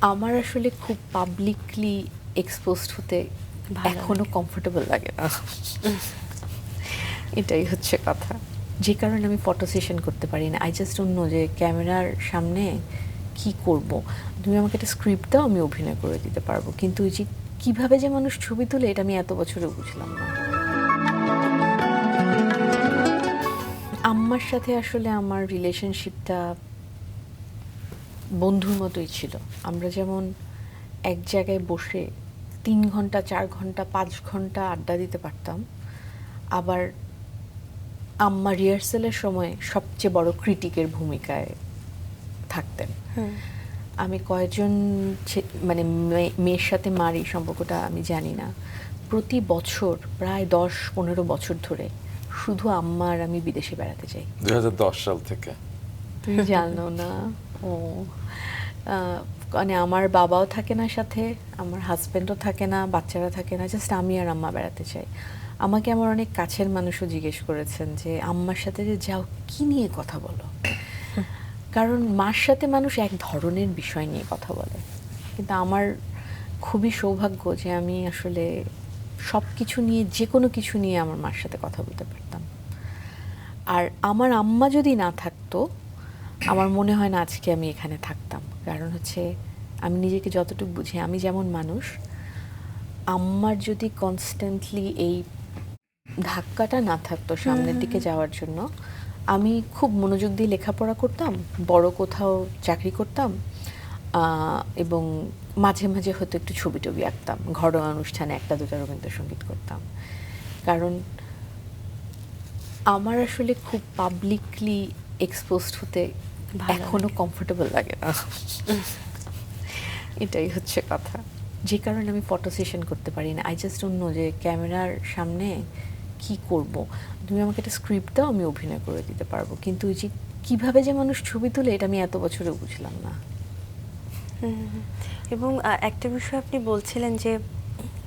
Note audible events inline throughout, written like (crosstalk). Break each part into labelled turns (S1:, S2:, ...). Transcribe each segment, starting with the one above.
S1: আমার আসলে খুব পাবলিকলি এক্সপোজড হতে
S2: ভালো
S1: এখনও কমফোর্টেবল লাগে না। এটাই হচ্ছে কথা। যে কারণে আমি ফটো সেশন করতে পারি না। আই জাস্ট অন্য যে ক্যামেরার সামনে কি করব। তুমি আমাকে একটা স্ক্রিপ্ট দাও আমি অভিনয় করে দিতে পারব। কিন্তু ওই যে কীভাবে যে মানুষ ছবি তুলে এটা আমি এত বছরে বুঝলাম না। আম্মার সাথে আসলে আমার রিলেশনশিপটা বন্ধুর মতোই ছিল। আমরা যেমন এক জায়গায় বসে তিন ঘণ্টা চার ঘণ্টা পাঁচ ঘণ্টা আড্ডা দিতে পারতাম আবার আম্মা রিহার্সেলের সময় সবচেয়ে বড় ক্রিটিকের ভূমিকায় থাকতেন। আমি কয়েকজন ছে- মানে মেয়ে- মেয়ের সাথে মার এই সম্পর্কটা আমি জানি না। প্রতি বছর প্রায় দশ পনেরো বছর ধরে শুধু আম্মা আর আমি বিদেশে বেড়াতে যাই।
S3: দু হাজার দশ সাল থেকে।
S1: তুই জানো না। ও মানে আমার বাবাও থাকে না সাথে, আমার হাজব্যান্ডও থাকে না, বাচ্চারা থাকে না জাস্ট আমি আর আম্মা বেড়াতে চাই। আমাকে আমার অনেক কাছের মানুষও জিজ্ঞেস করেছেন যে, আম্মার সাথে যে যাও, কি নিয়ে কথা বলো? কারণ মার সাথে মানুষ এক ধরনের বিষয় নিয়ে কথা বলে। কিন্তু আমার খুবই সৌভাগ্য যে আমি আসলে সব কিছু নিয়ে যে কোনো কিছু নিয়ে আমার মার সাথে কথা বলতে পারতাম। আর আমার আম্মা যদি না থাকতো আমার মনে হয় না আজকে আমি এখানে থাকতাম। কারণ হচ্ছে আমি নিজেকে যতটুকু বুঝি আমি যেমন মানুষ আমার যদি কনস্ট্যান্টলি এই ধাক্কাটা না থাকতো সামনের দিকে যাওয়ার জন্য আমি খুব মনোযোগ দিয়ে লেখাপড়া করতাম বড় কোথাও চাকরি করতাম এবং মাঝে মাঝে হয়তো একটু ছবি টবি আঁকতাম ঘরোয়া অনুষ্ঠানে একটা দুটা রবীন্দ্রসঙ্গীত করতাম। কারণ আমার আসলে খুব পাবলিকলি এক্সপোজড হতে এখনও কমফোর্টেবল লাগে না। এটাই হচ্ছে কথা। যে কারণে আমি ফটো সেশন করতে পারি না। আই জাস্ট অন্য যে ক্যামেরার সামনে কি করব। তুমি আমাকে একটা স্ক্রিপ্ট দাও আমি অভিনয় করে দিতে পারব। কিন্তু ওই যে কীভাবে যে মানুষ ছবি তুলে এটা আমি এত বছরে বুঝলাম না।
S2: হুম, এবং একটা বিষয় আপনি বলছিলেন যে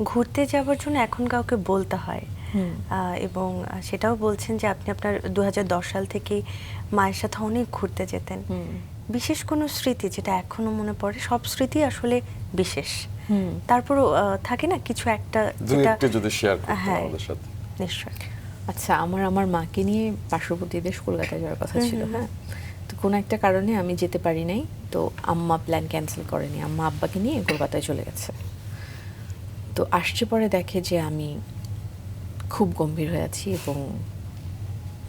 S2: ঘুরতে যাওয়ার জন্য এখন কাউকে বলতে হয়। এবং সেটাও বলছেন যে আপনি আপনার দু হাজার দশ সাল থেকেই মায়ের সাথে অনেক ঘুরতে যেতেন। বিশেষ কোনো স্মৃতি যেটা এখনও মনে পড়ে সব স্মৃতি আসলে বিশেষ। তারপরও থাকে না কিছু একটা যেটা
S3: যদি শেয়ার
S2: হ্যাঁ,
S3: সাথে।
S2: নিশ্চয়
S1: আচ্ছা আমার আমার মাকে নিয়ে পার্শ্ববর্তী দেশ কলকাতায় যাওয়ার কথা ছিল। হ্যাঁ তো কোনো একটা কারণে আমি যেতে পারি নাই তো আম্মা প্ল্যান ক্যান্সেল করেনি। আম্মা আব্বাকে নিয়ে কলকাতায় চলে গেছে। তো আসছে পরে দেখে যে আমি খুব গম্ভীর হয়ে আছি এবং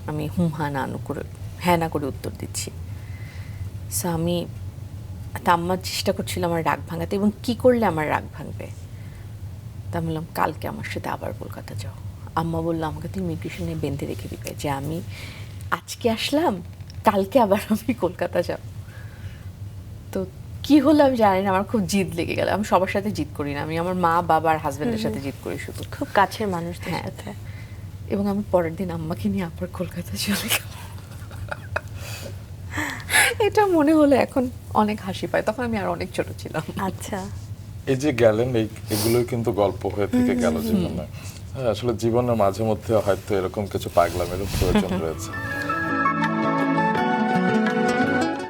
S1: আমি হুম হা না করে হ্যাঁ না করে উত্তর দিচ্ছি। সো আমি, তা আম্মা চেষ্টা করছিল আমার রাগ ভাঙাতে এবং কি করলে আমার রাগ ভাঙবে? তা বললাম, কালকে আমার সাথে আবার কলকাতা যাও। আম্মা বলল, আমাকে তো ইমিগ্রেশনে বেঁধে রেখে দিবে যে আমি আজকে আসলাম, কালকে আবার আমি কলকাতা যাব। তো কি হলো আমি জানি না আমার খুব জিদ লেগে গেল। আমি সবার সাথে জিদ করি না। আমি আমার মা বাবা আর হাজবেন্ডের সাথে জিদ করি শুধু।
S2: খুব কাছের মানুষদের
S1: হ্যাঁ। এবং আমি পরের দিন আম্মাকে নিয়ে আবার কলকাতা চলে গেলাম। এটা মনে হলো এখন অনেক হাসি পায়। তখন আমি আর অনেক ছোট ছিলাম।
S2: আচ্ছা।
S3: এই যে গেলেন এই এগুলোই কিন্তু গল্প হয়ে থেকে গেল জীবনে। হ্যাঁ, আসলে জীবনের মাঝে মধ্যে হয়তো এরকম কিছু পাগলামেরও প্রয়োজন (laughs) রয়েছে।